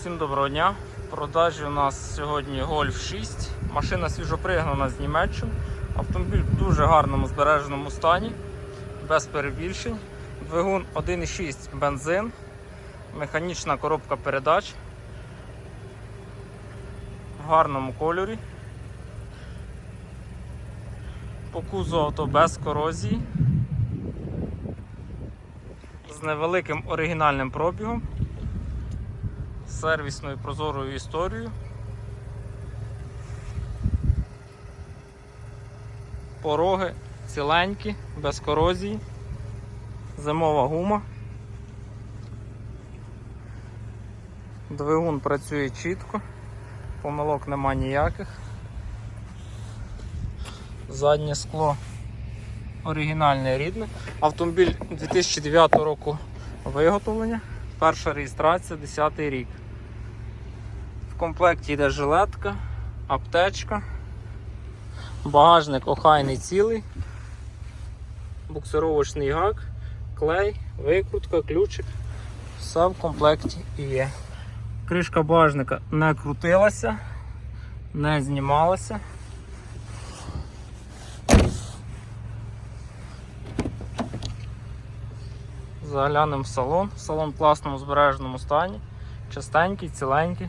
Всім доброго дня. В продажі у нас сьогодні Golf 6. Машина свіжопригнана з Німеччини. Автомобіль в дуже гарному збереженому стані, без перебільшень. Двигун 1,6 бензин, механічна коробка передач в гарному кольорі. По кузову авто без корозії. З невеликим оригінальним пробігом сервісною прозорою історією. Пороги ціленькі, без корозії, зимова гума. Двигун працює чітко, помилок нема ніяких. Заднє скло оригінальне рідне. Автомобіль 2009 року виготовлення. Перша реєстрація 10 рік. В комплекті йде жилетка, аптечка, багажник охайний цілий, буксировочний гак, клей, викрутка, ключик. Все в комплекті є. Кришка багажника не крутилася, не знімалася. Заглянемо в салон. Салон в класному збереженому стані. Чистенький, ціленький,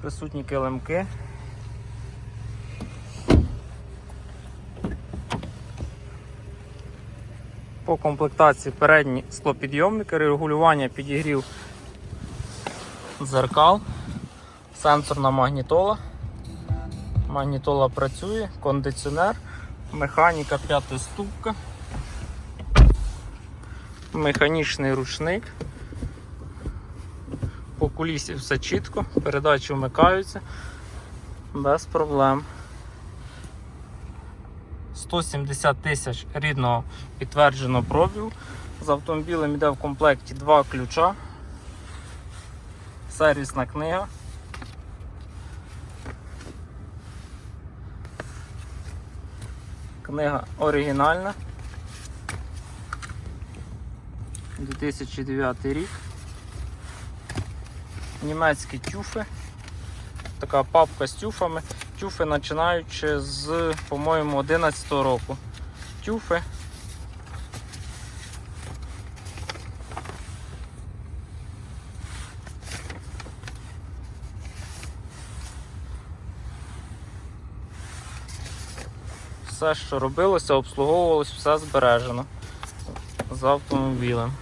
присутні килимки. По комплектації передні склопідйомники, регулювання підігрів дзеркал, сенсорна магнітола. Магнітола працює, кондиціонер, механіка п'ятиступка механічний ручник. По кулісі все чітко, передачі вмикаються без проблем. 170 тисяч рідного підтвердженого пробігу. З автомобілем йде в комплекті два ключа, сервісна книга. Книга оригінальна. 2009 рік. Німецькі тюфи. Така папка з тюфами. Тюфи починаючи з, по-моєму, 11 року. Тюфи. Все, що робилося, обслуговувалось, все збережено з автомобілем.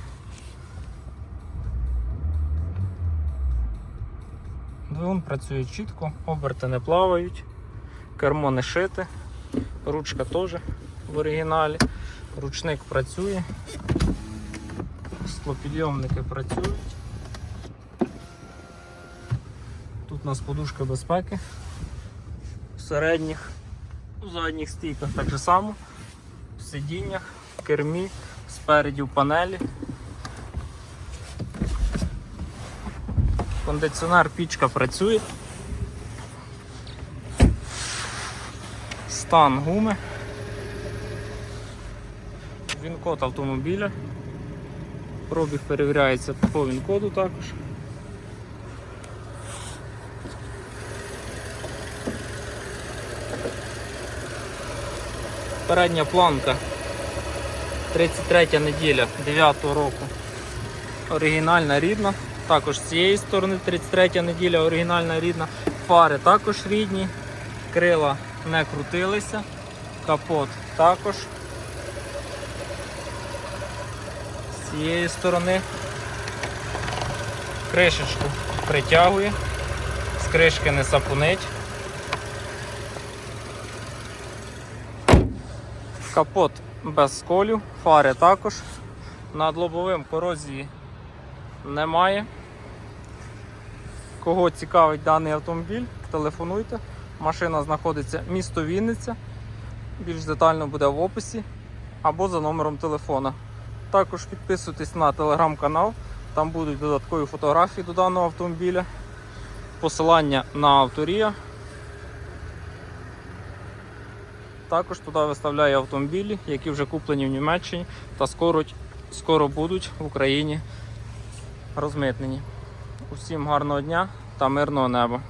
Двигун працює чітко, оберти не плавають, кермо не шите, ручка теж в оригіналі, ручник працює, склопідйомники працюють. Тут у нас подушка безпеки в середніх, в задніх стійках так же само, в сидіннях, в кермі, спереді в панелі. Кондиціонер пічка працює. Стан гуми. Він-код автомобіля. Пробіг перевіряється по він-коду також. Передня планка 33 неділя 9 року. Оригінальна рідна. Також з цієї сторони 33 неділя оригінальна рідна. Фари також рідні, крила не крутилися, капот також. З цієї сторони кришечку притягує, з кришки не сапунить. Капот без сколів, фари також. Над лобовим корозії немає. Кого цікавить даний автомобіль, телефонуйте. Машина знаходиться місто Вінниця. Більш детально буде в описі або за номером телефона. Також підписуйтесь на телеграм-канал, там будуть додаткові фотографії до даного автомобіля, посилання на авторія. Також туди виставляю автомобілі, які вже куплені в Німеччині та скоро, скоро будуть в Україні розмитнені. Усім гарного дня та мирного неба.